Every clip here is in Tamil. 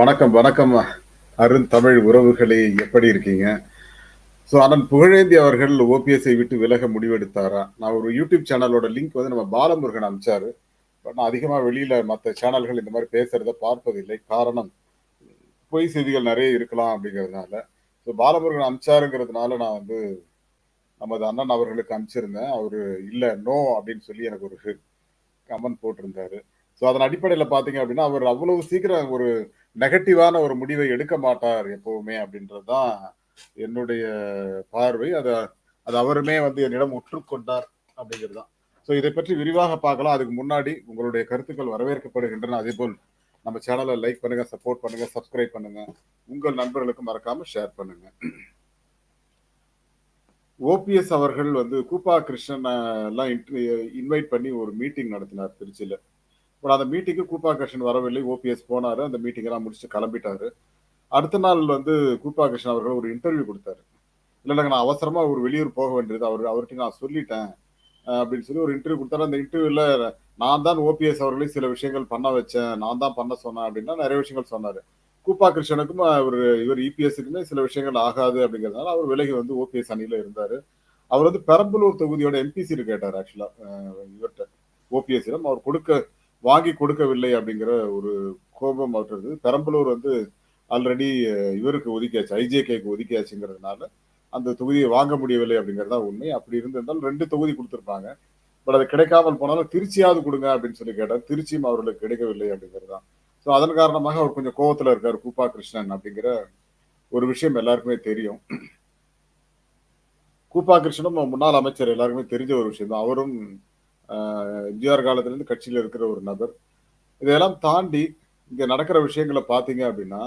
வணக்கம் வணக்கம். அருண் தமிழ் உறவுகளே எப்படி இருக்கீங்க? ஸோ அண்ணன் புகழேந்தி அவர்கள் ஓபிஎஸ்ஐ விட்டு விலக முடிவெடுத்தாரா? நான் ஒரு யூடியூப் சேனலோட லிங்க் வந்து நம்ம பாலமுருகன் அனுப்பிச்சாரு. பட் நான் அதிகமாக வெளியில் மற்ற சேனல்கள் இந்த மாதிரி பேசுறத பார்ப்பதில்லை. காரணம் பொய் செய்திகள் நிறைய இருக்கலாம் அப்படிங்கிறதுனால. ஸோ பாலமுருகன் அனுப்பிச்சாருங்கிறதுனால நான் வந்து நமது அண்ணன் அவர்களுக்கு அனுப்பிச்சிருந்தேன். அவர் இல்லை நோ அப்படின்னு சொல்லி எனக்கு ஒரு கமெண்ட் போட்டிருந்தாரு. ஸோ அதன் அடிப்படையில் பார்த்தீங்க அப்படின்னா அவர் அவ்வளவு சீக்கிரம் ஒரு நெகட்டிவான ஒரு முடிவை எடுக்க மாட்டார் எப்பவுமே அப்படின்றது தான் என்னுடைய பார்வை. அதை அது அவருமே வந்து என்னிடம் உற்றுக்கொண்டார் அப்படிங்கிறது தான் ஸோ இதை பற்றி விரிவாக பார்க்கலாம். அதுக்கு முன்னாடி உங்களுடைய கருத்துக்கள் வரவேற்கப்படுகின்றன. அதே போல் நம்ம சேனலை லைக் பண்ணுங்க சப்போர்ட் பண்ணுங்க சப்ஸ்கிரைப் பண்ணுங்க. உங்கள் நண்பர்களுக்கு மறக்காம ஷேர் பண்ணுங்க. ஓபிஎஸ் அவர்கள் வந்து கூப்பா கிருஷ்ணன் எல்லாம் இன்வைட் பண்ணி ஒரு மீட்டிங் நடத்தினார் திருச்சியில். பட் அந்த மீட்டிங்கு கூப்பா கிருஷ்ணன் வரவில்லை ஓபிஎஸ் போனாரு அந்த மீட்டிங் எல்லாம் முடிச்சு கிளம்பிட்டாரு. அடுத்த நாள் வந்து கூப்பா கிருஷ்ணன் அவர்கள் ஒரு இன்டர்வியூ கொடுத்தாரு. இல்லைங்க நான் அவசரமா ஒரு வெளியூர் போக வேண்டியது அவர் அவர்கிட்ட நான் சொல்லிட்டேன் அப்படின்னு சொல்லி ஒரு இன்டர்வியூ கொடுத்தாரு. அந்த இன்டர்வியூல நான் தான் ஓபிஎஸ் அவர்களையும் சில விஷயங்கள் பண்ண வச்சேன் நான் தான் பண்ண சொன்னேன் அப்படின்னா நிறைய விஷயங்கள் சொன்னாரு. கூப்பா கிருஷ்ணனுக்கும் அவர் இவர் இபிஎஸ்க்குமே சில விஷயங்கள் ஆகாது அப்படிங்கிறதுனால அவர் விலகி வந்து ஓபிஎஸ் அணியில இருந்தாரு. அவர் வந்து பெரம்பலூர் தொகுதியோட எம்பிசி கேட்டார் ஆக்சுவலா இவர்கிட்ட. ஓபிஎஸ்ஸிடம் அவர் கொடுக்க வாங்கி கொடுக்கவில்லை அப்படிங்கிற ஒரு கோபம் அவர்கிறது பெரம்பலூர் வந்து ஆல்ரெடி இவருக்கு ஒதுக்கியாச்சு ஐஜேகேக்கு ஒதுக்கியாச்சுங்கிறதுனால அந்த தொகுதியை வாங்க முடியவில்லை அப்படிங்கிறது தான் உண்மை. அப்படி இருந்திருந்தால் ரெண்டு தொகுதி கொடுத்துருப்பாங்க. பட் அது கிடைக்காமல் போனாலும் திருச்சியாவது கொடுங்க அப்படின்னு சொல்லி கேட்டார். திருச்சியும் அவர்களுக்கு கிடைக்கவில்லை அப்படிங்கிறது தான் ஸோ அதன் காரணமாக அவர் கொஞ்சம் கோவத்தில் இருக்கார் கூப்பா கிருஷ்ணன் அப்படிங்கிற ஒரு விஷயம் எல்லாருக்குமே தெரியும். கூப்பா கிருஷ்ணனும் முன்னாள் அமைச்சர் எல்லாருக்குமே தெரிஞ்ச ஒரு விஷயம் தான் அவரும் எம்ஜிஆர் காலத்திலிருந்து கட்சியில் இருக்கிற ஒரு நபர். இதையெல்லாம் தாண்டி இங்கே நடக்கிற விஷயங்களை பார்த்தீங்க அப்படின்னா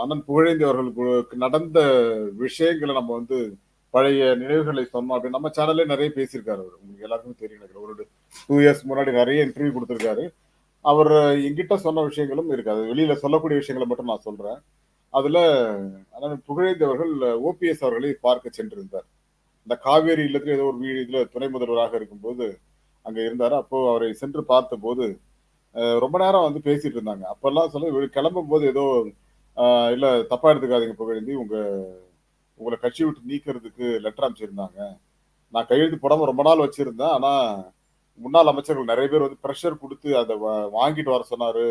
அண்ணன் புகழேந்தி அவர்களுக்கு நடந்த விஷயங்களை நம்ம வந்து பழைய நினைவுகளை சொன்னோம் அப்படின்னு நம்ம சேனல்லே நிறைய பேசியிருக்காரு அவர். உங்களுக்கு எல்லாருக்குமே தெரியும் ஒரு டூ இயர்ஸ் முன்னாடி நிறைய இன்டர்வியூ கொடுத்துருக்காரு. அவர் எங்கிட்ட சொன்ன விஷயங்களும் இருக்கு. அது வெளியில சொல்லக்கூடிய விஷயங்களை மட்டும் நான் சொல்றேன். அதுல அண்ணன் புகழேந்தி அவர்கள் ஓபிஎஸ் அவர்களை பார்க்க சென்றிருந்தார். இந்த காவேரி இல்லத்துல ஏதோ ஒரு வீடு இதுல துணை முதல்வராக இருக்கும்போது அங்க இருந்தாரு. அப்போ அவரை சென்று பார்த்த போது ரொம்ப நேரம் வந்து பேசிட்டு இருந்தாங்க. அப்பெல்லாம் சொல்ல கிளம்பும் போது ஏதோ இல்ல தப்பா எடுத்துக்காதீங்க புகழேந்தி உங்க உங்களை கட்சி விட்டு நீக்கிறதுக்கு லெட்டர் அமைச்சிருந்தாங்க நான் கையெழுத்து போடாம ரொம்ப நாள் வச்சிருந்தேன். ஆனா முன்னாள் அமைச்சர்கள் நிறைய பேர் வந்து ப்ரெஷர் கொடுத்து அதை வாங்கிட்டு வர சொன்னாரு.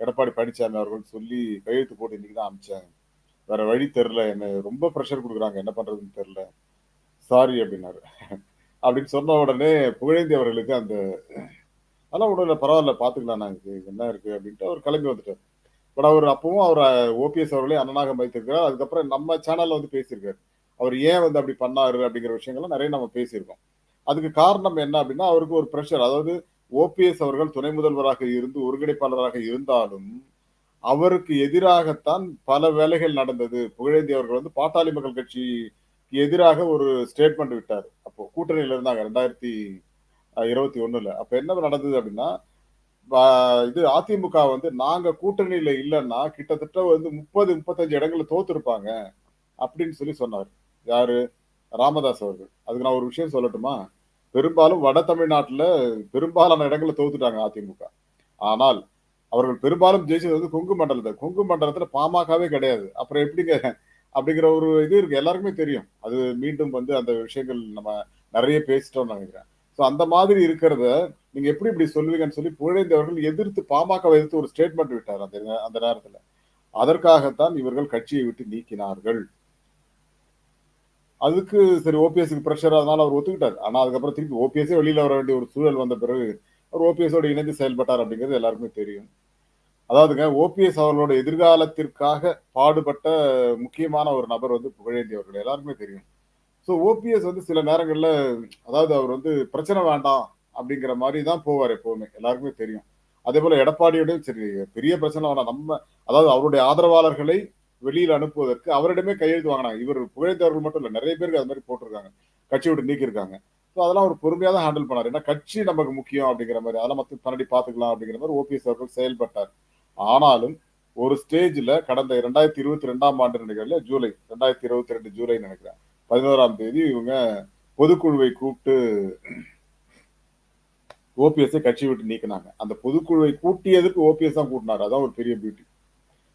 எடப்பாடி பழனிசாமி அவர்கள் சொல்லி கையெழுத்து போட்டு இன்னைக்கு தான் அமிச்சேன் வேற வழி தெரில என்ன ரொம்ப ப்ரெஷர் கொடுக்குறாங்க. என்ன பண்றதுன்னு தெரில சாரி அப்படின்னாரு. அப்படின்னு சொன்ன உடனே புகழேந்தி அவர்களுக்கு அந்த அதெல்லாம் ஒன்றும் பரவாயில்ல பார்த்துக்கலாம் நாங்கள் என்ன இருக்குது அப்படின்ட்டு அவர் கிளம்பி வந்துட்டார். பட் அவர் அப்பவும் அவர் ஓபிஎஸ் அவர்களே அண்ணனாக வைத்திருக்கிறார் அதுக்கப்புறம் நம்ம சேனலில் வந்து பேசியிருக்காரு. அவர் ஏன் வந்து அப்படி பண்ணாரு அப்படிங்கிற விஷயங்கள்லாம் நிறைய நம்ம பேசியிருக்கோம். அதுக்கு காரணம் என்ன அப்படின்னா அவருக்கு ஒரு ப்ரெஷர் அதாவது ஓபிஎஸ் அவர்கள் துணை முதல்வராக இருந்து ஒருங்கிணைப்பாளராக இருந்தாலும் அவருக்கு எதிராகத்தான் பல வேலைகள் நடந்தது. புகழேந்தி அவர்கள் வந்து பாட்டாளி மக்கள் கட்சி எதிராக ஒரு ஸ்டேட்மெண்ட் விட்டார். அப்போ கூட்டணியில இருந்தாங்க ரெண்டாயிரத்தி இருபத்தி ஒண்ணுல. அப்ப என்ன நடந்தது அப்படின்னா இது அதிமுக வந்து நாங்க கூட்டணியில இல்லைன்னா கிட்டத்தட்ட வந்து முப்பது முப்பத்தஞ்சு இடங்கள்ல தோத்துருப்பாங்க அப்படின்னு சொல்லி சொன்னார். யாரு? ராமதாஸ் அவர்கள். அதுக்கு நான் ஒரு விஷயம் சொல்லட்டுமா? பெரும்பாலும் வட தமிழ்நாட்டுல பெரும்பாலான இடங்கள்ல தோத்துட்டாங்க அதிமுக. ஆனால் அவர்கள் பெரும்பாலும் ஜெயிச்சது வந்து கொங்கு மண்டலத்தை கொங்கு மண்டலத்துல பாமகவே கிடையாது. அப்புறம் எப்படிங்க அப்படிங்கிற ஒரு இது இருக்கு. எல்லாருக்குமே தெரியும். அது மீண்டும் வந்து அந்த விஷயங்கள் நம்ம நிறைய பேசிட்டோம்னு நினைக்கிறேன். ஸோ அந்த மாதிரி இருக்கிறத நீங்க எப்படி இப்படி சொல்லுவீங்கன்னு சொல்லி புழைந்தவர்கள் எதிர்த்து பாமக எதிர்த்து ஒரு ஸ்டேட்மெண்ட் விட்டார் அந்த அந்த நேரத்துல. அதற்காகத்தான் இவர்கள் கட்சியை விட்டு நீக்கினார்கள். அதுக்கு சரி ஓபிஎஸ்க்கு ப்ரெஷர் அதனால அவர் ஒத்துக்கிட்டார். ஆனா அதுக்கப்புறம் திருப்பி ஓபிஎஸ்ஸே வெளியில வர வேண்டிய ஒரு சூழல் வந்த பிறகு அவர் ஓபிஎஸோட இணைந்து செயல்பட்டார் அப்படிங்கிறது எல்லாருக்குமே தெரியும். அதாவதுங்க ஓபிஎஸ் அவர்களோட எதிர்காலத்திற்காக பாடுபட்ட முக்கியமான ஒரு நபர் வந்து புகழேந்தி அவர்கள். எல்லாருக்குமே தெரியும். ஸோ ஓபிஎஸ் வந்து சில நேரங்களில் அதாவது அவர் வந்து பிரச்சனை வேண்டாம் அப்படிங்கிற மாதிரி தான் போவார் எப்போவுமே. எல்லாருக்குமே தெரியும். அதே போல எடப்பாடியோடையும் சரி பெரிய பிரச்சனை வேணாம். நம்ம அதாவது அவருடைய ஆதரவாளர்களை வெளியில் அனுப்புவதற்கு அவரிடமே கையெழுத்து வாங்கினாங்க. இவர் புகழேந்தவர்கள் மட்டும் இல்லை நிறைய பேருக்கு அது மாதிரி போட்டிருக்காங்க. கட்சி விட்டு நீக்கியிருக்காங்க. ஸோ அதெல்லாம் ஒரு பொறுமையாக தான் ஹேண்டில் பண்ணார். ஏன்னா கட்சி நமக்கு முக்கியம் அப்படிங்கிற மாதிரி அதெல்லாம் மற்ற தன்னடி பார்த்துக்கலாம் அப்படிங்கிற மாதிரி ஓபிஎஸ் அவர்கள் செயல்பட்டார். ஆனாலும் ஒரு ஸ்டேஜ்ல கடந்த ரெண்டாயிரத்தி இருபத்தி ரெண்டாம் ஆண்டு நினைக்கிறேன் ஜூலை ரெண்டாயிரத்தி இருபத்தி ரெண்டு ஜூலை நினைக்கிறேன். பதினோராம் தேதி இவங்க பொதுக்குழுவை கூப்பிட்டு ஓபிஎஸ்ஐ கட்சி விட்டு நீக்கினாங்க. அந்த பொதுக்குழுவை கூட்டியதுக்கு ஓபிஎஸ் தான் கூட்டினாரு. அதான் ஒரு பெரிய பியூட்டி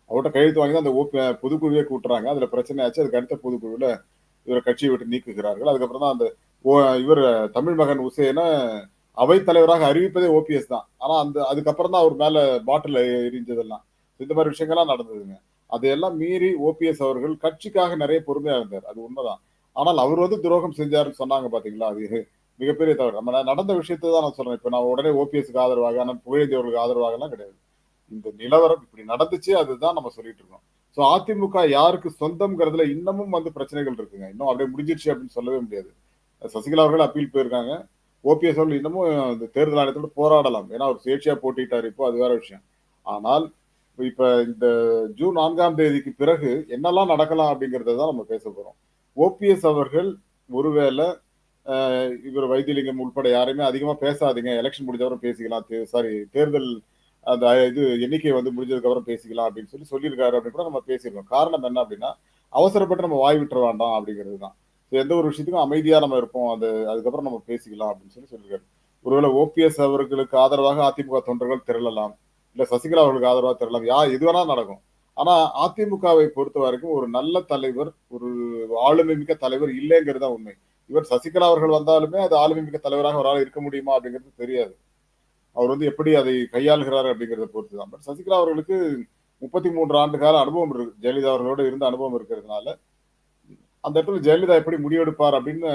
அவர்கிட்ட கையெழுத்து வாங்கி தான் அந்த ஓபி பொதுக்குழுவே கூட்டுறாங்க. அதுல பிரச்சனை ஆச்சு. அதுக்கு அடுத்த பொதுக்குழுவில் இவரை கட்சியை விட்டு நீக்குகிறார்கள். அதுக்கப்புறம் தான் அந்த இவர் தமிழ் மகன் உசேனை அவைத்தலைவராக அறிவிப்பதே ஓபிஎஸ் தான். ஆனா அந்த அதுக்கப்புறம் தான் அவர் மேல பாட்டில் எரிஞ்சதெல்லாம். இந்த மாதிரி விஷயங்கள்லாம் நடந்ததுங்க. அதையெல்லாம் மீறி ஓபிஎஸ் அவர்கள் கட்சிக்காக நிறைய பொறுமையா இருந்தார். அது உண்மைதான். ஆனால் அவர் வந்து துரோகம் செஞ்சாருன்னு சொன்னாங்க பாத்தீங்களா? அது மிகப்பெரிய தவறு. நம்ம நடந்த விஷயத்தை தான் நான் சொல்றேன். இப்ப நான் உடனே ஓபிஎஸ்க்கு ஆதரவாக ஆனால் புகழேந்தி அவர்களுக்கு ஆதரவாக எல்லாம் கிடையாது. இந்த நிலவரம் இப்படி நடந்துச்சு அதுதான் நம்ம சொல்லிட்டு இருக்கோம். ஸோ அதிமுக யாருக்கு சொந்தம்ங்கிறதுல இன்னமும் வந்து பிரச்சனைகள் இருக்குங்க. இன்னும் அப்படியே முடிஞ்சிருச்சு அப்படின்னு சொல்லவே முடியாது. சசிகலா அவர்கள் அப்பீல் போயிருக்காங்க. ஓபிஎஸ் அவர்கள் இன்னமும் இந்த தேர்தல் ஆணையத்தோட போராடலாம். ஏன்னா அவர் சுயேட்சையா போட்டிட்டார் இப்போ அது வேற விஷயம். ஆனால் இப்ப இந்த ஜூன் நான்காம் தேதிக்கு பிறகு என்னெல்லாம் நடக்கலாம் அப்படிங்கறத தான் நம்ம பேச போறோம். ஓபிஎஸ் அவர்கள் ஒருவேளை இவர் வைத்தியலிங்கம் உட்பட யாரையுமே அதிகமா பேசாதீங்க. எலெக்ஷன் முடிஞ்சவரும் பேசிக்கலாம். சாரி தேர்தல் அந்த இது எண்ணிக்கை வந்து முடிஞ்சதுக்கு அப்புறம் பேசிக்கலாம் அப்படின்னு சொல்லி சொல்லியிருக்காரு அப்படின்னு கூட நம்ம பேசியிருக்கோம். காரணம் என்ன அப்படின்னா அவசரப்பட்டு நம்ம வாய் விட்டுற வேண்டாம் அப்படிங்கிறது தான். எந்த ஒரு விஷயத்துக்கும் அமைதியா நம்ம இருப்போம். அது அதுக்கப்புறம் நம்ம பேசிக்கலாம் அப்படின்னு சொல்லி சொல்லியிருக்காரு. ஒருவேளை ஓபிஎஸ் அவர்களுக்கு ஆதரவாக அதிமுக தொண்டர்கள் திரளலாம். இல்ல சசிகலா அவர்களுக்கு ஆதரவாக திரளலாம். யா எது வேணா நடக்கும். ஆனா அதிமுகவை பொறுத்த வரைக்கும் ஒரு நல்ல தலைவர் ஒரு ஆளுமை மிக்க தலைவர் இல்லைங்கிறது தான் உண்மை. இவர் சசிகலா அவர்கள் வந்தாலுமே அது ஆளுமை மிக்க தலைவராக அவரால் இருக்க முடியுமா அப்படிங்கிறது தெரியாது. அவர் வந்து எப்படி அதை கையாளுகிறார் அப்படிங்கிறத பொறுத்து தான். பட் சசிகலா அவர்களுக்கு முப்பத்தி மூன்று ஆண்டு கால அனுபவம் இருக்கு. ஜெயலலிதா அவர்களோட இருந்த அனுபவம் இருக்கிறதுனால அந்த இடத்துல ஜெயலலிதா எப்படி முடிவெடுப்பார் அப்படின்னு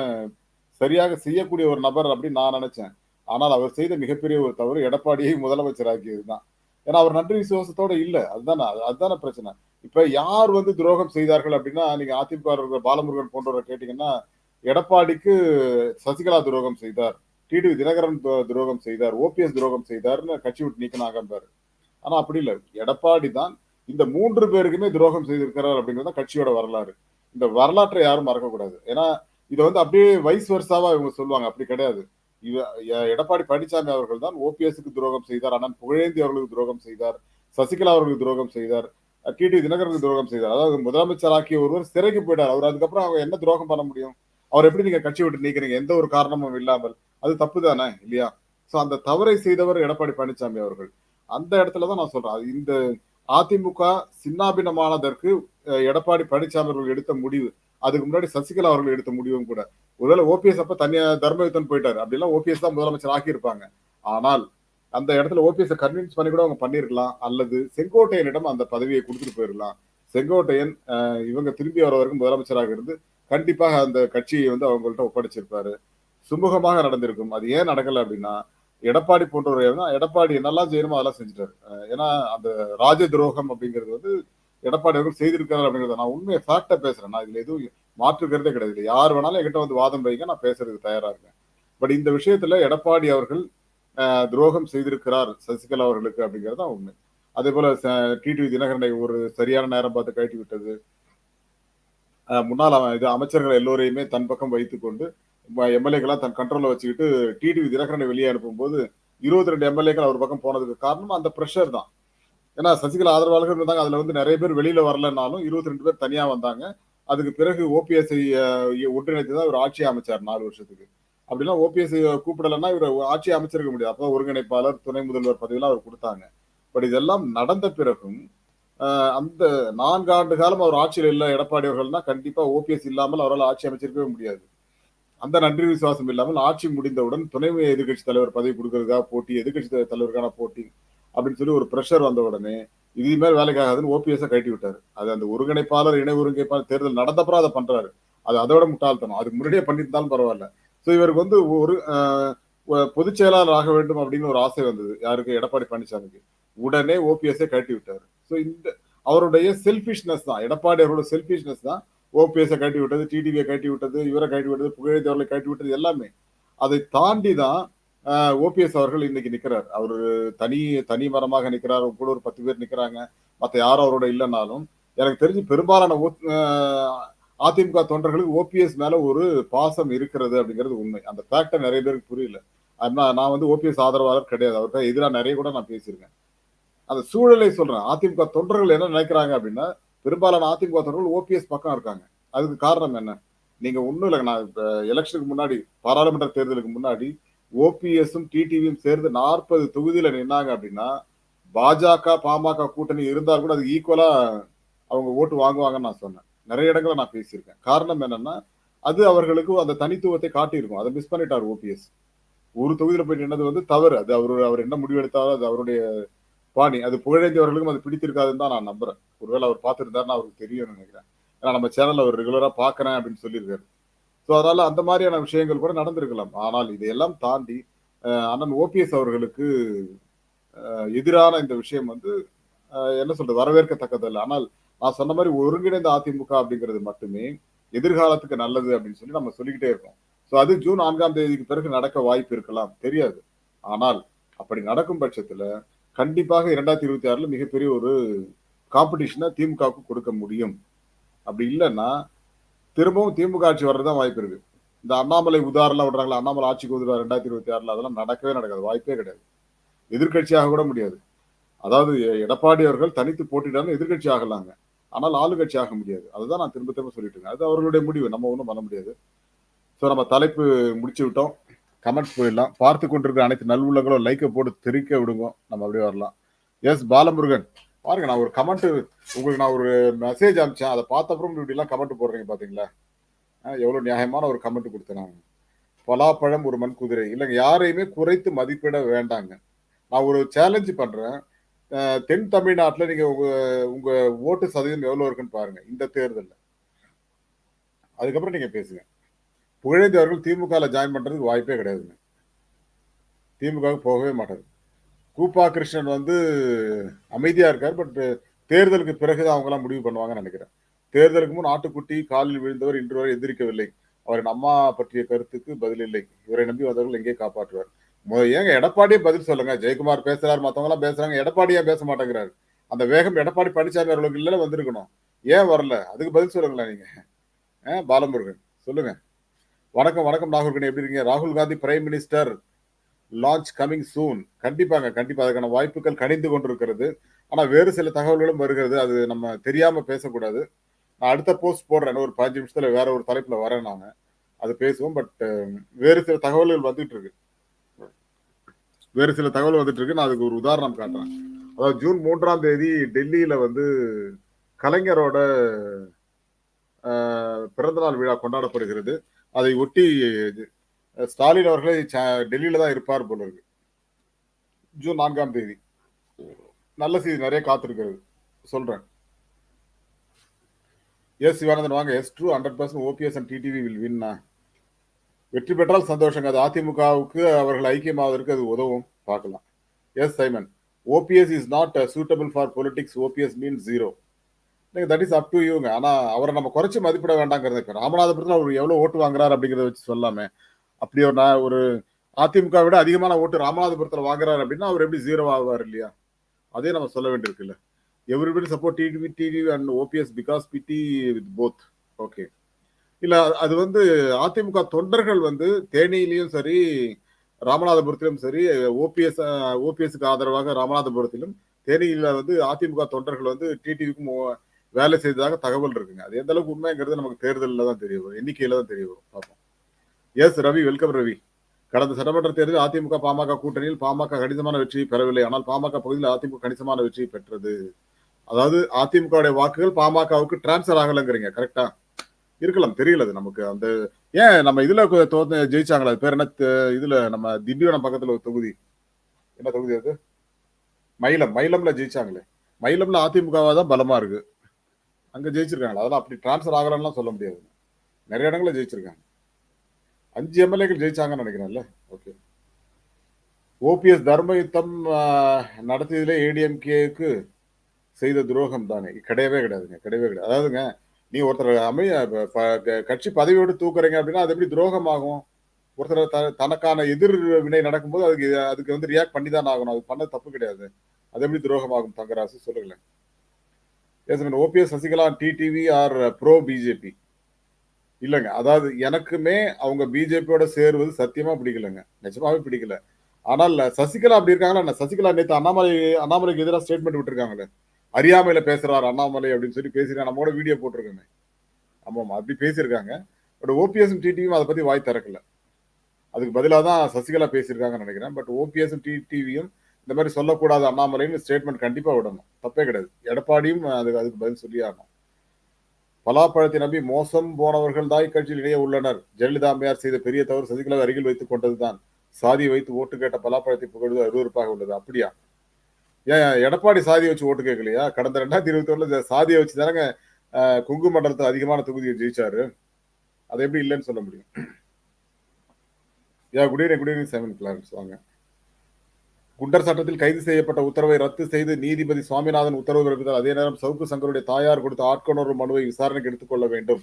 சரியாக செய்யக்கூடிய ஒரு நபர் அப்படின்னு நான் நினைச்சேன். ஆனால் அவர் செய்த மிகப்பெரிய ஒரு தவறு எடப்பாடியை முதலமைச்சராக்கியது தான் ஏன்னா அவர் நன்றி விசுவாசத்தோட இல்ல. அதுதானே அதுதானே பிரச்சனை. இப்ப யார் வந்து துரோகம் செய்தார்கள் அப்படின்னா நீங்க அதிமுக பாலமுருகன் போன்றவரை கேட்டீங்கன்னா எடப்பாடிக்கு சசிகலா துரோகம் செய்தார். டிடிவி தினகரன் துரோகம் செய்தார். ஓபிஎஸ் துரோகம் செய்தார்னு கட்சி விட்டு நீக்கினாங்க பாரு ஆனா அப்படி இல்லை. எடப்பாடி தான் இந்த மூன்று பேருக்குமே துரோகம் செய்திருக்கிறார் அப்படிங்கிறது கட்சியோட வரலாறு. இந்த வரலாற்றை யாரும் மறக்கக்கூடாது. ஏன்னா இதை வந்து அப்படியே வயசு வருஷாவா இவங்க சொல்லுவாங்க. அப்படி கிடையாது. எடப்பாடி பழனிசாமி அவர்கள் தான் ஓபிஎஸ்க்கு துரோகம் செய்தார். அண்ணன் புகழேந்தி அவர்களுக்கு துரோகம் செய்தார். சசிகலா அவர்களுக்கு துரோகம் செய்தார். டிடி தினகரனுக்கு துரோகம் செய்தார். அதாவது முதலமைச்சராக்கிய ஒருவர் சிறைக்கு போயிட்டார். அவர் அதுக்கப்புறம் அவங்க என்ன துரோகம் பண்ண முடியும்? அவர் எப்படி நீங்க கட்சி விட்டு நீக்கிறீங்க? எந்த ஒரு காரணமும் இல்லாமல். அது தப்பு தானே இல்லையா? சோ அந்த தவறை செய்தவர் எடப்பாடி பழனிசாமி அவர்கள். அந்த இடத்துலதான் நான் சொல்றேன். இந்த அதிமுக சின்னாபினமானதற்கு எடப்பாடி பழனிசாமி அவர்கள் எடுத்த முடிவு. அதுக்கு முன்னாடி சசிகலா அவர்கள் எடுத்த முடிவும் கூட. ஒருவேளை ஓபிஎஸ் அப்ப தனியா தர்மயுத்தன் போயிட்டாரு. அப்படிலாம் ஓபிஎஸ் தான் முதலமைச்சர் ஆக்கியிருப்பாங்க. ஆனால் அந்த இடத்துல ஓபிஎஸ் கன்வின்ஸ் பண்ணி கூட அவங்க பண்ணிருக்கலாம். அல்லது செங்கோட்டையனிடம் அந்த பதவியை கொடுத்துட்டு போயிடலாம் செங்கோட்டையன் இவங்க திரும்பி வர வரைக்கும் முதலமைச்சராக இருந்து கண்டிப்பாக அந்த கட்சியை வந்து அவங்கள்ட்ட ஒப்படைச்சிருப்பாரு. சுமூகமாக நடந்திருக்கும். அது ஏன் நடக்கல அப்படின்னா எடப்பாடி போன்றவர் எடப்பாடி என்னெல்லாம் செய்யணுமோ அதெல்லாம் செஞ்சுட்டாரு. ஏன்னா அந்த ராஜ துரோகம் அப்படிங்கிறது வந்து எடப்பாடி அவர்கள் செய்திருக்காரு அப்படிங்கிறத நான் உண்மையை ஃபேக்டா பேசுறேன். நான் இதுல எதுவும் மாற்றுக்கிறதே கிடையாது. யார் வேணாலும் என்கிட்ட வந்து வாதம் வைங்க நான் பேசுறதுக்கு தயாரா இருக்கேன். பட் இந்த விஷயத்துல எடப்பாடி அவர்கள் துரோகம் செய்திருக்கிறார் சசிகலா அவர்களுக்கு அப்படிங்கிறது தான் உண்மை. அதே போல டிடிவி தினகரனை ஒரு சரியான நேரம் பார்த்து கழட்டி விட்டது. முன்னாள் இது அமைச்சர்கள் எல்லோரையுமே தன் பக்கம் வைத்துக்கொண்டு எம்எல்ஏக்கெல்லாம் தன் கண்ட்ரோலில் வச்சுக்கிட்டு டிடிவி தினகரனை வெளியே அனுப்பும்போது இருபத்தி ரெண்டு எம்எல்ஏக்கள் அவர் பக்கம் போனதுக்கு காரணம் அந்த ப்ரெஷர் தான். ஏன்னா சசிகலா ஆதரவாளர்கள் இருந்தாங்க. அதுல வந்து நிறைய பேர் வெளியில வரலனாலும் இருபத்தி ரெண்டு பேர் தனியா வந்தாங்க. அதுக்கு பிறகு ஓபிஎஸ்ஐ ஒன்றிணைத்து தான் இவர் ஆட்சி அமைச்சார் நாலு வருஷத்துக்கு. அப்படின்னா ஓபிஎஸ் கூப்பிடலைன்னா இவர் ஆட்சி அமைச்சிருக்க முடியாது. அப்போ ஒருங்கிணைப்பாளர் துணை முதல்வர் பதவியெல்லாம் அவர் கொடுத்தாங்க. பட் இதெல்லாம் நடந்த பிறகும் அந்த நான்கு ஆண்டு காலம் அவர் ஆட்சியில் இல்லை எடப்பாடி அவர்கள்னா கண்டிப்பா ஓபிஎஸ் இல்லாமல் அவரால் ஆட்சி அமைச்சிருக்கவே முடியாது. அந்த நன்றி விசுவாசம் இல்லாமல் ஆட்சி முடிந்தவுடன் துணை எதிர்கட்சி தலைவர் பதவி கொடுக்கறதுக்காக போட்டி எதிர்கட்சி தலைவருக்கான போட்டி அப்படின்னு சொல்லி ஒரு ப்ரெஷர் வந்த உடனே இது மேல் வேலைக்காகாதுன்னு ஓபிஎஸ் கட்டி விட்டாரு. அது அந்த ஒருங்கிணைப்பாளர் இணை ஒருங்கிணைப்பாளர் தேர்தல் நடந்தப்பறம் அதை பண்றாரு. அது அதோட முட்டாள்தனம். அதுக்கு முன்னாடியே பண்ணியிருந்தாலும் பரவாயில்ல. ஸோ இவருக்கு வந்து ஒரு பொதுச் செயலாளர் ஆக வேண்டும் அப்படின்னு ஒரு ஆசை வந்தது. யாருக்கு? எடப்பாடி பழனிசாமிக்கு. உடனே ஓபிஎஸ்ஸை கட்டி விட்டாரு. ஸோ இந்த அவருடைய செல்ஃபிஷ்னஸ் தான் எடப்பாடி அவரோட செல்ஃபிஷ்னஸ் தான் ஓபிஎஸை கட்டி விட்டது டிடிவியை கட்டி விட்டது இவரை கட்டி விட்டது புகழேந்தி அவர்களை கட்டி விட்டது எல்லாமே. அதை தாண்டி தான் ஓபிஎஸ் அவர்கள் இன்னைக்கு நிற்கிறார் அவர் தனி தனி மரமாக நிற்கிறார் கூட ஒரு பத்து பேர் நிற்கிறாங்க மற்ற யாரும் அவரோட இல்லைனாலும் எனக்கு தெரிஞ்சு பெரும்பாலான அதிமுக தொண்டர்களுக்கு ஓபிஎஸ் மேல ஒரு பாசம் இருக்கிறது அப்படிங்கிறது உண்மை. அந்த ஃபேக்டை நிறைய பேருக்கு புரியல. நான் வந்து ஓபிஎஸ் ஆதரவாளர் கிடையாது. அவர்கிட்ட எதிராக நிறைய கூட நான் பேசியிருக்கேன். அந்த சூழலை சொல்றேன். அதிமுக தொண்டர்கள் என்ன நினைக்கிறாங்க அப்படின்னா பெரும்பாலான அதிமுக தொண்டர்கள் ஓபிஎஸ் பக்கம் இருக்காங்க. அதுக்கு காரணம் என்ன? நீங்க ஒன்றும் இல்லை நான் எலெக்ஷனுக்கு முன்னாடி பாராளுமன்ற தேர்தலுக்கு முன்னாடி ஓபிஎஸும் டிடிவியும் சேர்ந்து நாற்பது தொகுதியில நின்னாங்க அப்படின்னா பாஜக பாமக கூட்டணி இருந்தால் கூட அது ஈக்குவலா அவங்க ஓட்டு வாங்குவாங்கன்னு நான் சொன்னேன். நிறைய இடங்களை நான் பேசியிருக்கேன். காரணம் என்னன்னா அது அவர்களுக்கு அந்த தனித்துவத்தை காட்டியிருக்கும். அதை மிஸ் பண்ணிட்டார் ஓபிஎஸ் ஒரு தொகுதியில் போயிட்டு என்னது வந்து தவறு. அது அவர் அவர் என்ன முடிவெடுத்தாரோ அது அவருடைய பாணி அது புகழேந்தியவர்களுக்கும் அது பிடித்திருக்காதுன்னு தான் நான் நம்புறேன். ஒருவேளை அவர் பார்த்துருந்தாருன்னு அவருக்கு தெரியும்னு நினைக்கிறேன். ஏன்னா நம்ம சேனல்ல அவர் ரெகுலரா பாக்குறேன் அப்படின்னு சொல்லியிருக்காரு. ஸோ அதனால அந்த மாதிரியான விஷயங்கள் கூட நடந்திருக்கலாம். ஆனால் இதையெல்லாம் தாண்டி அண்ணன் ஓபிஎஸ் அவர்களுக்கு எதிரான இந்த விஷயம் வந்து என்ன சொல்றது வரவேற்கத்தக்கதல்ல. ஆனால் நான் சொன்ன மாதிரி ஒருங்கிணைந்த அதிமுக அப்படிங்கிறது மட்டுமே எதிர்காலத்துக்கு நல்லது அப்படின்னு சொல்லி நம்ம சொல்லிக்கிட்டே இருக்கோம். ஸோ அது ஜூன் நான்காம் தேதிக்கு பிறகு நடக்க வாய்ப்பு இருக்கலாம். தெரியாது. ஆனால் அப்படி நடக்கும் பட்சத்துல கண்டிப்பாக இரண்டாயிரத்தி இருபத்தி ஆறில் மிகப்பெரிய ஒரு காம்படிஷனாக திமுகவுக்கு கொடுக்க முடியும். அப்படி இல்லைன்னா திரும்பவும் திமுக ஆட்சி வர்றதுதான் வாய்ப்பு இருக்கு. இந்த அண்ணாமலை உதாரணம் விடுறாங்களா அண்ணாமலை ஆட்சிக்கு உதவா ரெண்டாயிரத்தி இருபத்தி ஆறில் அதெல்லாம் நடக்கவே நடக்காது வாய்ப்பே கிடையாது. எதிர்கட்சியாக கூட முடியாது. அதாவது எ- எடப்பாடி அவர்கள் தனித்து போட்டிட்டாலும் எதிர்க்கட்சி ஆகலாங்க. ஆனால் ஆளுங்கட்சி ஆக முடியாது. அதுதான் நான் திரும்ப திரும்ப சொல்லிட்டு இருக்கேன். அது அவர்களுடைய முடிவு. நம்ம ஒன்றும் பண்ண முடியாது. ஸோ நம்ம தலைப்பு முடிச்சு விட்டோம். கமெண்ட்ஸ் போயிடலாம். பார்த்து கொண்டிருக்கிற அனைத்து நல்லுள்ளங்களும் லைக்கை போட்டு தெரிக்க விடுங்க. நம்ம அப்படியே வரலாம். எஸ் பாலமுருகன். பாருங்க நான் ஒரு கமெண்ட் உங்களுக்கு நான் ஒரு மெசேஜ் அனுப்பிச்சேன். அதை பார்த்த அப்புறம் இப்படிலாம் கமெண்ட் போடுறீங்க பார்த்தீங்களா எவ்வளோ நியாயமான ஒரு கமெண்ட் கொடுத்தேன் நான். பலாப்பழம் ஒரு மண் குதிரை. இல்லைங்க யாரையுமே குறைத்து மதிப்பிட வேண்டாங்க. நான் ஒரு சேலஞ்சு பண்ணுறேன் தென் தமிழ்நாட்டில் நீங்கள் உங்கள் உங்கள் ஓட்டு சதவீதம் எவ்வளோ இருக்குன்னு பாருங்கள் இந்த தேர்தலில். அதுக்கப்புறம் நீங்கள் பேசுங்க. புகழேந்தியவர்கள் திமுகவில் ஜாயின் பண்ணுறதுக்கு வாய்ப்பே கிடையாதுங்க. திமுகவுக்கு போகவே மாட்டாரு கூப்பா கிருஷ்ணன் வந்து அமைதியாக இருக்கார் பட் தேர்தலுக்கு பிறகுதான் தான் அவங்களாம் முடிவு பண்ணுவாங்கன்னு நினைக்கிறேன். தேர்தலுக்கு முன் ஆட்டுக்குட்டி காலில் விழுந்தவர் இன்று வரை எதிர்க்கவில்லை அவரின் அம்மா பற்றிய கருத்துக்கு பதில் இல்லை. இவரை நம்பி வந்தவர்கள் எங்கே காப்பாற்றுவார்? ஏங்க எடப்பாடியே பதில் சொல்லுங்க. ஜெயக்குமார் பேசுறாரு மற்றவங்களாம் பேசுறாங்க. எடப்பாடியே பேச மாட்டேங்கிறாரு. அந்த வேகம் எடப்பாடி பழனிசாமி அவர்களுக்கு இல்ல வந்திருக்கணும். ஏன் வரல? அதுக்கு பதில் சொல்லுங்களேன் நீங்க. ஆ, பாலமுருகன் சொல்லுங்க. வணக்கம் வணக்கம் ராகுல் கணி எப்படி இருக்கீங்க? ராகுல் Gandhi prime minister launch coming soon கண்டிப்பாங்க கண்டிப்பா. அதுக்கான வாய்ப்புகள் கணிந்து கொண்டிருக்கிறது. ஆனா வேறு சில தகவல்களும் வருகிறது. அது நம்ம தெரியாம பேசக்கூடாது. நான் அடுத்த போஸ்ட் போடுறேன். ஒரு பதினஞ்சு நிமிஷத்துல வேற ஒரு தலைப்புல வரேன் நாங்க அது பேசுவோம். பட் um, வேறு சில தகவல்கள் வந்துட்டு இருக்கு வேறு சில தகவல் வந்துட்டு இருக்கு நான் அதுக்கு ஒரு உதாரணம் காட்டுறேன். அதாவது ஜூன் மூன்றாம் தேதி டெல்லியில வந்து கலைஞரோட பிறந்தநாள் விழா கொண்டாடப்படுகிறது. அதை ஒட்டி ஸ்டாலின் அவர்களே ச- டெல்லியில தான் இருப்பார் போல இருக்கு. ஜூன் நான்காம் தேதி. நல்ல செய்தி நிறைய காத்திருக்கிறது. சொல்றேன். எஸ் சிவானந்தன் வாங்க yes true hundred percent OPS and TTV will வின்னா வெற்றி பெற்றால் சந்தோஷங்க. அது அதிமுகவுக்கு அவர்கள் ஐக்கியமாவதற்கு அது உதவும். பார்க்கலாம். Yes Simon OPS is not suitable for politics OPS mean zero that is up to யூங்க ஆனா அவரை நம்ம குறைச்சு மதிப்பிட வேண்டாங்கிறது இப்போ ராமநாதபுரத்தில் அவர் எவ்வளவு ஓட்டு வாங்குறாரு அப்படிங்கறத வச்சு சொல்லாமே. அப்படி ஒரு நான் ஒரு அதிமுக விட அதிகமான ஓட்டு ராமநாதபுரத்தில் வாங்குறாரு அப்படின்னா அவர் எப்படி ஜீரோ ஆவார் இல்லையா? அதே நம்ம சொல்ல வேண்டியிருக்குல்ல. Everybody support TTV TTV and OPS because பிடி வித் போத் ஓகே இல்லை அது வந்து அதிமுக தொண்டர்கள் வந்து தேனியிலையும் சரி ராமநாதபுரத்திலும் சரி ஓபிஎஸ் ஓபிஎஸ்க்கு ஆதரவாக ராமநாதபுரத்திலும் தேனியில் வந்து அதிமுக தொண்டர்கள் வந்து டிடிவிக்கும் வேலை செய்ததாக தகவல் இருக்குங்க. அது எந்த அளவுக்கு உண்மைங்கிறது நமக்கு தேர்தலில் தான் தெரிய வரும். எண்ணிக்கையில தான் தெரிய வரும். பார்ப்போம் எஸ் ரவி வெல்கம் ரவி. கடந்த சட்டமன்ற தேர்தலில் அதிமுக பாமக கூட்டணியில் பாமக கணிசமான வெற்றியை பெறவில்லை. ஆனால் பாமக பகுதியில் அதிமுக கணிசமான வெற்றியை பெற்றது. அதாவது அதிமுகவுடைய வாக்குகள் பாமகவுக்கு டிரான்ஸ்ஃபர் ஆகலைங்கிறீங்க. கரெக்டா இருக்கலாம். தெரியல அது நமக்கு. அந்த ஏன் நம்ம இதுல தோத்து ஜெயிச்சாங்களா? அது பேர் என்ன? இதுல நம்ம திண்டிவனம் பக்கத்துல ஒரு தொகுதி. என்ன தொகுதி அது? மயிலம். மயிலம்ல ஜெயிச்சாங்களே. மயிலம்ல அதிமுகவா தான் பலமா இருக்கு. அங்க ஜெயிச்சிருக்காங்களா? அதெல்லாம் அப்படி டிரான்ஸ்ஃபர் ஆகலன்னா சொல்ல முடியாது. நிறைய இடங்கள ஜெயிச்சிருக்காங்க. அஞ்சு எம்எல்ஏக்கள் ஜெயிச்சாங்கன்னு நினைக்கிறேன்ல? ஓகே ஓபிஎஸ் தர்ம யுத்தம் நடத்தியதுல ஏடிஎம்கேக்கு செய்த துரோகம் தானே. கிடையவே கிடையாதுங்க கிடையவே கிடையாது. அதாவதுங்க நீ ஒருத்தர் அமைய கட்சி பதவி க- கட்சி பதவியோடு தூக்குறீங்க அப்படின்னா அது எப்படி துரோகம் ஆகும் ஒருத்தர் த தனக்கான எதிர் வினை நடக்கும்போது அதுக்கு அதுக்கு வந்து ரியாக்ட் பண்ணி தான் ஆகணும். அது பண்ண தப்பு கிடையாது. அது எப்படி துரோகம் ஆகும் தங்கராசு? சொல்லுங்களேன். Yes OPS Sasikala TTV are bro BJP இல்லைங்க. அதாவது எனக்குமே அவங்க பிஜேபியோட சேருவது சத்தியமா பிடிக்கலங்க. நிஜமாவே பிடிக்கல. ஆனால் சசிகலா அப்படி இருக்காங்களா? சசிகலா நேற்று அண்ணாமலை அண்ணாமலைக்கு எதிராக ஸ்டேட்மெண்ட் விட்டுருக்காங்களே. அறியாமையில பேசுறாரு அண்ணாமலை அப்படின்னு சொல்லி பேசிருக்காங்க நம்மளோட வீடியோ போட்டிருக்கோமே. ஆமாம் அப்படி பேசியிருக்காங்க. பட் ஓபிஎஸ் டிடிவியும் அதை பத்தி வாய் திறக்கல. அதுக்கு பதிலாக தான் சசிகலா பேசியிருக்காங்கன்னு நினைக்கிறேன். பட் ஓபிஎஸ் டிடிவியும் இந்த மாதிரி சொல்லக்கூடாது அண்ணாமலைன்னு ஸ்டேட்மெண்ட் கண்டிப்பாக விடணும். தப்பே கிடையாது. எடப்பாடியும் அதுக்கு அதுக்கு பதில் சொல்லி ஆகணும். பலாப்பழத்தை நம்பி மோசம் போனவர்கள் தாய் கட்சியில் இடையே உள்ளனர். ஜெயலலிதா அம்மையார் செய்த பெரிய தவறு சசிகலா அருகில் வைத்துக் கொண்டதுதான். சாதியை வைத்து ஓட்டு கேட்ட பலாப்பழத்தை புகழ்வது அருவருப்பாக உள்ளது. அப்படியா? ஏன் எடப்பாடி சாதியை வச்சு ஓட்டு கேட்கலையா? கடந்த ரெண்டாயிரத்தி இருபத்தி ஒண்ணுல சாதியை வச்சு தானங்க குங்கு மண்டலத்தில் அதிகமான தொகுதியை ஜெயிச்சாரு. அது எப்படி இல்லைன்னு சொல்ல முடியும்? Yeah good evening good evening seven class வாங்க. குண்டர் சட்டத்தில் கைது செய்யப்பட்ட உத்தரவை ரத்து செய்து நீதிபதி சுவாமிநாதன் உத்தரவு பிறப்பித்தார். அதே நேரம் சவுக்கு சங்கருடைய தாயார் கொடுத்த ஆட்கொணர்வு மனுவை விசாரணைக்கு எடுத்துக்கொள்ள வேண்டும்.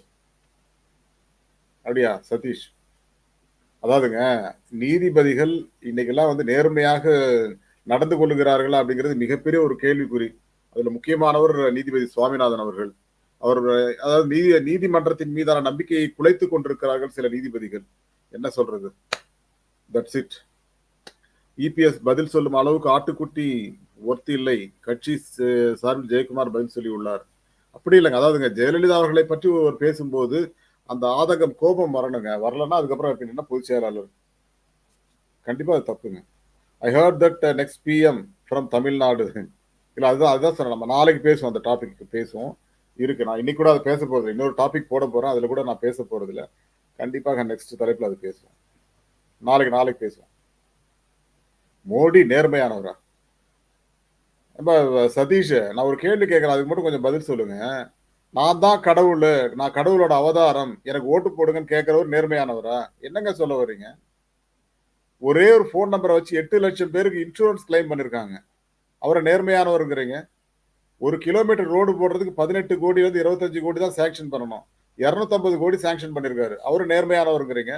அப்படியா சதீஷ்? அதாவதுங்க நீதிபதிகள் இன்னைக்கெல்லாம் வந்து நேர்மையாக நடந்து கொள்ளுகிறார்களா அப்படிங்கிறது மிகப்பெரிய ஒரு கேள்விக்குறி. அதுல முக்கியமானவர் நீதிபதி சுவாமிநாதன் அவர்கள். அவர் அதாவது நீதி நீதிமன்றத்தின் மீதான நம்பிக்கையை குலைத்துக் கொண்டிருக்கிறார்கள் சில நீதிபதிகள். என்ன சொல்றது? தட்ஸ் இட் இபிஎஸ் பதில் சொல்லும் அளவுக்கு ஆட்டுக்குட்டி ஒர்த்தி இல்லை. கட்சி சார்பில் ஜெயக்குமார் பதில் சொல்லி உள்ளார் அப்படி இல்லைங்க. அதாவதுங்க ஜெயலலிதா அவர்களை பற்றி ஒரு பேசும்போது அந்த ஆதகம் கோபம் வரணுங்க. வரலன்னா அதுக்கப்புறம் என்ன பொதுச் செயலாளர். கண்டிப்பாக அது தப்புங்க. I heard that next PM from Tamil Nadu. இல்லை அதுதான் அதுதான் சார் நம்ம நாளைக்கு பேசுவோம் அந்த டாபிக்கு பேசுவோம். இருக்கு. நான் இன்னைக்கு கூட அதை பேச போகிறது இன்னொரு டாபிக் போட போகிறேன் அதில் கூட நான் பேச போகிறதில்ல இல்லை. கண்டிப்பாக நெக்ஸ்ட் தலைப்பில் அது பேசுவோம். நாளைக்கு நாளைக்கு பேசுவோம். மோடி நேர்மையானவரா? நம்ம சதீஷ் நான் ஒரு கேள்வி கேட்கறேன் அதுக்கு மட்டும் கொஞ்சம் பதில் சொல்லுங்க. நான் தான் கடவுள். நான் கடவுளோட அவதாரம். எனக்கு ஓட்டு போடுங்கன்னு கேட்கறவர் நேர்மையானவரா? என்னங்க சொல்ல வர்றீங்க? ஒரே ஒரு ஃபோன் நம்பரை வச்சு எட்டு லட்சம் பேருக்கு இன்சூரன்ஸ் கிளைம் பண்ணியிருக்காங்க அவரை நேர்மையானவருங்கிறீங்க. ஒரு கிலோமீட்டர் ரோடு போடுறதுக்கு பதினெட்டு கோடி வந்து இருபத்தஞ்சு கோடி தான் சேங்ஷன் பண்ணணும். இரநூத்தம்பது கோடி சேங்ஷன் பண்ணியிருக்காரு அவரு நேர்மையானவருங்கிறீங்க.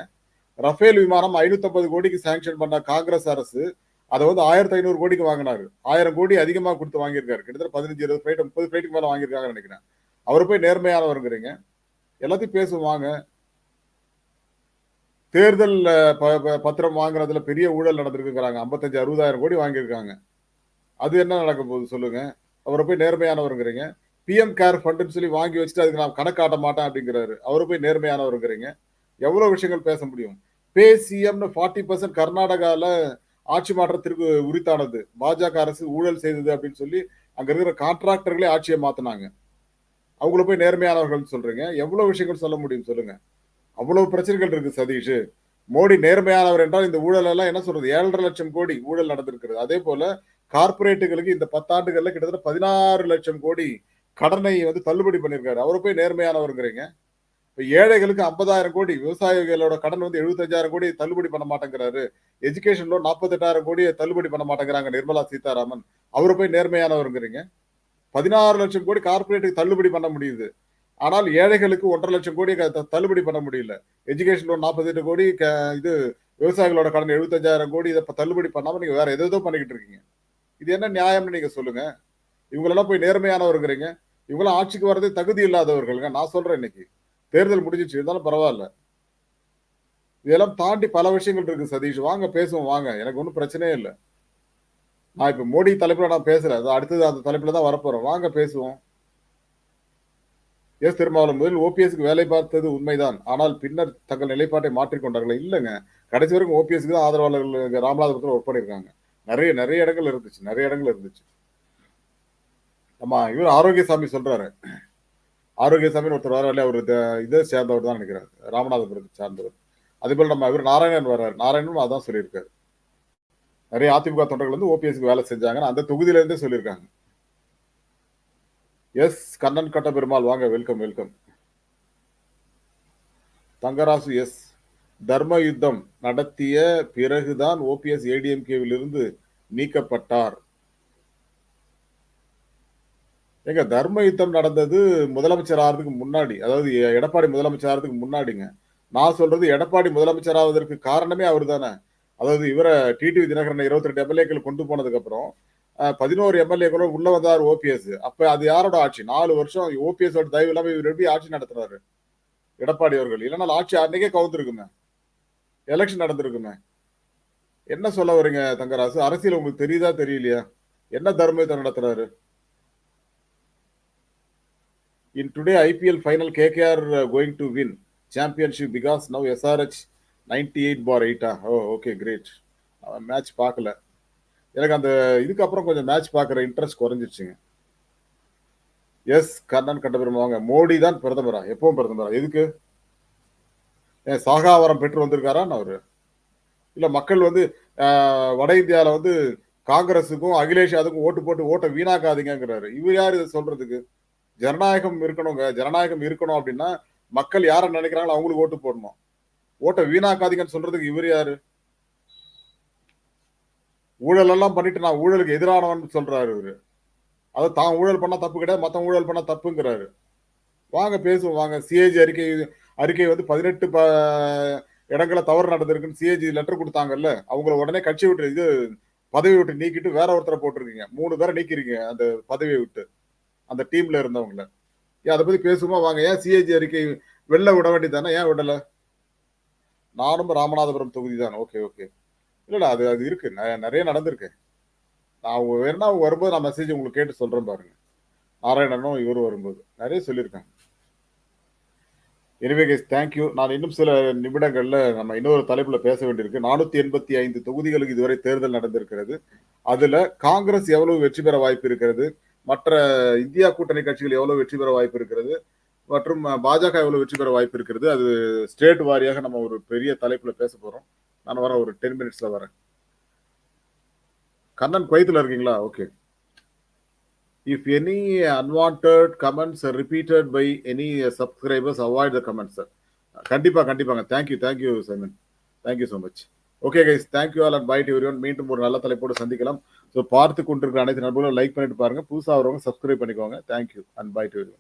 ரஃபேல் விமானம் ஐநூத்தம்பது கோடிக்கு சேங்ஷன் பண்ண காங்கிரஸ் அரசு அதை வந்து ஆயிரத்தி ஐநூறு கோடிக்கு வாங்கினாரு. ஆயிரம் கோடி அதிகமாக கொடுத்து வாங்கியிருக்காரு. கிட்டத்தட்ட பதினஞ்சு இருபது ஃபிளைட் முப்பது ஃபிளைட்டுக்கு மேலே வாங்கியிருக்காங்கன்னு நினைக்கிறேன். அவர் போய் நேர்மையானவருங்கிறீங்க. எல்லாத்தையும் பேசுவாங்க. தேர்தல் பத்திரம் வாங்குறதுல பெரிய ஊழல் நடந்திருக்குங்கிறாங்க. ஐம்பத்தஞ்சு அறுபதாயிரம் கோடி வாங்கியிருக்காங்க. அது என்ன நடக்க போகுது சொல்லுங்க. அவரை போய் நேர்மையானவருங்கிறீங்க. பிஎம் கேர் ஃபண்டுன்னு சொல்லி வாங்கி வச்சுட்டு அதுக்கு நான் கணக்காட்ட மாட்டேன் அப்படிங்கிறாரு. அவரை போய் நேர்மையானவருங்கிறீங்க. எவ்வளோ விஷயங்கள் பேச முடியும்? பே சிஎம்னு ஃபார்ட்டி பர்சன்ட் கர்நாடகாவில் ஆட்சி மாற்றத்திற்கு உரித்தானது? பாஜக அரசு ஊழல் செய்தது அப்படின்னு சொல்லி அங்க இருக்கிற கான்ட்ராக்டர்களே ஆட்சியை மாத்தினாங்க. அவங்கள போய் நேர்மையானவர்கள் சொல்றீங்க. எவ்வளவு விஷயங்கள் சொல்ல முடியும் சொல்லுங்க. அவ்வளவு பிரச்சனைகள் இருக்கு சதீஷ். மோடி நேர்மையானவர் என்றால் இந்த ஊழல் எல்லாம் என்ன சொல்றது? ஏழரை லட்சம் கோடி ஊழல் நடந்திருக்கிறது. அதே போல கார்பரேட்டுகளுக்கு இந்த பத்தாண்டுகள்ல கிட்டத்தட்ட பதினாறு லட்சம் கோடி கடனை வந்து தள்ளுபடி பண்ணியிருக்காரு. அவரை போய் நேர்மையானவருங்கிறீங்க. இப்ப ஏழைகளுக்கு ஐம்பதாயிரம் கோடி விவசாயிகளோட கடன் வந்து எழுபத்தஞ்சாயிரம் கோடி தள்ளுபடி பண்ண மாட்டேங்கிறாரு. எஜுகேஷன் லோன் நாற்பத்தெட்டாயிரம் கோடி தள்ளுபடி பண்ண மாட்டேங்கிறாங்க நிர்மலா சீதாராமன். அவரை போய் நேர்மையானவருங்கிறீங்க. பதினாறு லட்சம் கோடி கார்பரேட்டுக்கு தள்ளுபடி பண்ண முடியுது. ஆனால் ஏழைகளுக்கு ஒன்றரை லட்சம் கோடி தள்ளுபடி பண்ண முடியல. எஜுகேஷன் லோன் நாற்பத்தெட்டு கோடி இது விவசாயிகளோட கடன் எழுபத்தஞ்சாயிரம் கோடி இதை தள்ளுபடி பண்ணாம நீங்க வேற எதோ பண்ணிக்கிட்டு இருக்கீங்க. இது என்ன நியாயம்னு நீங்க சொல்லுங்க. இவங்களெல்லாம் போய் நேர்மையானவருங்கிறீங்க. இவங்களாம் ஆட்சிக்கு வரதே தகுதி இல்லாதவர்களுங்க. நான் சொல்றேன் இன்னைக்கு. தேர்தல் முடிஞ்சிச்சு இருந்தாலும் பரவாயில்ல. இதெல்லாம் தாண்டி பல விஷயங்கள் இருக்கு சதீஷ். வாங்க பேசுவோம் வாங்க. எனக்கு ஒன்றும் பிரச்சனையே இல்லை. நான் இப்போ மோடி தலைப்பில் நான் பேசுறேன். அடுத்தது அந்த தலைப்பில் தான் வரப்போகிறோம் வாங்க பேசுவோம். எஸ் திருமாவளவன் முதல் ஓபிஎஸ்க்கு வேலை பார்த்தது உண்மைதான். ஆனால் பின்னர் தங்கள் நிலைப்பாட்டை மாற்றிக்கொண்டார்கள்? இல்லைங்க. கடைசி வரைக்கும் ஓபிஎஸ்க்கு தான் ஆதரவாளர்கள் ராமநாதபுரத்தில் ஒர்க் பண்ணியிருக்காங்க. நிறைய நிறைய இடங்கள் இருந்துச்சு நிறைய இடங்கள் இருந்துச்சு. ஆமாம் இவர் ஆரோக்கியசாமி சொல்றாரு. ஆரோக்கியசாமின்னு ஒருத்தர் வர அவர் இதை சேர்ந்தவர் தான் நினைக்கிறார் ராமநாதபுரத்தை சார்ந்தவர். அதேபோல் நம்ம இவர் நாராயணன் வர்றாரு. நாராயணனும் அதான் சொல்லியிருக்காரு. நிறைய அதிமுக தொண்டர்கள் வந்து ஓபிஎஸ்க்கு வேலை செஞ்சாங்கன்னு அந்த தொகுதியிலேருந்தே சொல்லியிருக்காங்க. எஸ் கண்ணன் கட்ட பெருமாள் வாங்க வெல்கம் வெல்கம் தங்கராசு எஸ். தர்ம யுத்தம் நடத்திய பிறகுதான் ஓபிஎஸ் ஏடிஎம்கேவிலிருந்து நீக்கப்பட்டார். எங்க தர்ம யுத்தம் நடந்தது முதலமைச்சர் ஆகிறதுக்கு முன்னாடி அதாவது எடப்பாடி முதலமைச்சர் ஆகிறதுக்கு முன்னாடிங்க. நான் சொல்றது எடப்பாடி முதலமைச்சர் ஆவதற்கு காரணமே அவர் தானே அதாவது இவரை டிடிவி தினகரன் இருபத்தி ரெண்டு எம்எல்ஏக்கள் கொண்டு போனதுக்கு அப்புறம் பதினோரு எம்எல்ஏக்களும் உள்ள வந்தார் ஓபிஎஸ் அப்ப அது யாரோட ஆட்சி? நாலு வருஷம் ஓபிஎஸோட தயவு இல்லாம இவர் எப்படி ஆட்சி நடத்துறாரு? எடப்பாடி அவர்கள். இல்லைன்னா ஆட்சி அன்னைக்கே கவுந்துருக்குமே. எலெக்ஷன் நடந்திருக்குமே. என்ன சொல்ல வரீங்க தங்கராசு? அரசியல் உங்களுக்கு தெரியுதா தெரியலையா? என்ன தர்மத்தை நடத்துறாரு? In today IPL final KKR going to win championship because now SRH ninety eight for எயிட்டா oh okay great match பார்க்கல. எனக்கு அந்த இதுக்கப்புறம் கொஞ்சம் மேட்ச் பார்க்குற இன்ட்ரெஸ்ட் குறைஞ்சிருச்சுங்க. எஸ் கர்ணன் கண்டபெருமா வாங்க. மோடி தான் பிரதமரா? எப்பவும் பிரதமரா? எதுக்கு? ஏன் சாகாவரம் பெற்று வந்திருக்காரான்னு அவரு? இல்லை மக்கள் வந்து வட இந்தியாவில் வந்து காங்கிரஸுக்கும் அகிலேஷ் யாதவுக்கும் ஓட்டு போட்டு ஓட்டை வீணாக்காதீங்கிறாரு இவர் யார் இதை சொல்றதுக்கு? ஜனநாயகம் இருக்கணுங்க. ஜனநாயகம் இருக்கணும் அப்படின்னா மக்கள் யாரை நினைக்கிறாங்களோ அவங்களுக்கு ஓட்டு போடணும். ஓட்டை வீணாக்காதீங்கன்னு சொல்றதுக்கு இவர் யாரு? ஊழல் எல்லாம் பண்ணிட்டு நான் ஊழலுக்கு எதிரானவன் சொல்றாரு இவரு. அதை தான் ஊழல் பண்ணா தப்பு கிடையாது மத்தவன் ஊழல் பண்ணா தப்புங்கிறாரு. வாங்க பேசுவோம் வாங்க. சிஏஜி அறிக்கை அறிக்கை வந்து பதினெட்டு ப இடங்களை தவறு நடந்திருக்குன்னு சிஏஜி லெட்டர் கொடுத்தாங்கல்ல அவங்கள உடனே கட்சி விட்டு இது பதவி விட்டு நீக்கிட்டு வேற ஒருத்தரை போட்டிருக்கீங்க. மூணு பேரை நீக்கிறீங்க அந்த பதவியை விட்டு. அந்த டீம்ல இருந்தவங்கள. ஏன் அதை பத்தி பேசுமா வாங்க. ஏன் சிஏஜி அறிக்கை வெளில விட வேண்டியதானே ஏன் விடல? நானும் ராமநாதபுரம் தொகுதி தான் ஓகே ஓகே. இல்லடா அது அது இருக்கு. நிறைய நடந்திருக்கு. நான் அவங்க வேணா அவங்க வரும்போது நான் மெசேஜ் உங்களுக்கு கேட்டு சொல்றேன் பாருங்க. நாராயணனும் இவரும் வரும்போது. நிறைய சொல்லியிருக்காங்க. எனவே கைஸ் தேங்க்யூ நான் இன்னும் சில நிமிடங்களில் நம்ம இன்னொரு தலைப்பில் பேச வேண்டியிருக்கு. நானூற்றி எண்பத்தி ஐந்து தொகுதிகளுக்கு இதுவரை தேர்தல் நடந்திருக்கிறது. அதில் காங்கிரஸ் எவ்வளவு வெற்றி பெற வாய்ப்பு இருக்கிறது? மற்ற இந்தியா கூட்டணி கட்சிகள் எவ்வளவு வெற்றி பெற வாய்ப்பு இருக்கிறது? மற்றும் பாஜக எவ்வளவு வெற்றி பெற வாய்ப்பு இருக்கிறது? அது ஸ்டேட் வாரியாக நம்ம ஒரு பெரிய தலைப்புல பேச போறோம். நான் வரேன் ஒரு டென் மினிட்ஸ்ல வரேன். கண்ணன் குவைத்துல இருக்கீங்களா? Okay if any unwanted comments repeated by any subscribers avoid the comments sir கண்டிப்பா கண்டிப்பாங்க. Thank you thank you Simon thank you so much okay guys thank you all and bye every மீண்டும் ஒரு நல்ல தலைப்போடு சந்திக்கலாம். ஸோ பார்த்து கொண்டிருக்கிற அனைத்து நண்பர்களும் லைக் பண்ணிட்டு பாருங்க. புதுசாக வரவங்க சப்ஸ்கிரைப் பண்ணிக்கோங்க. Thank you and bye every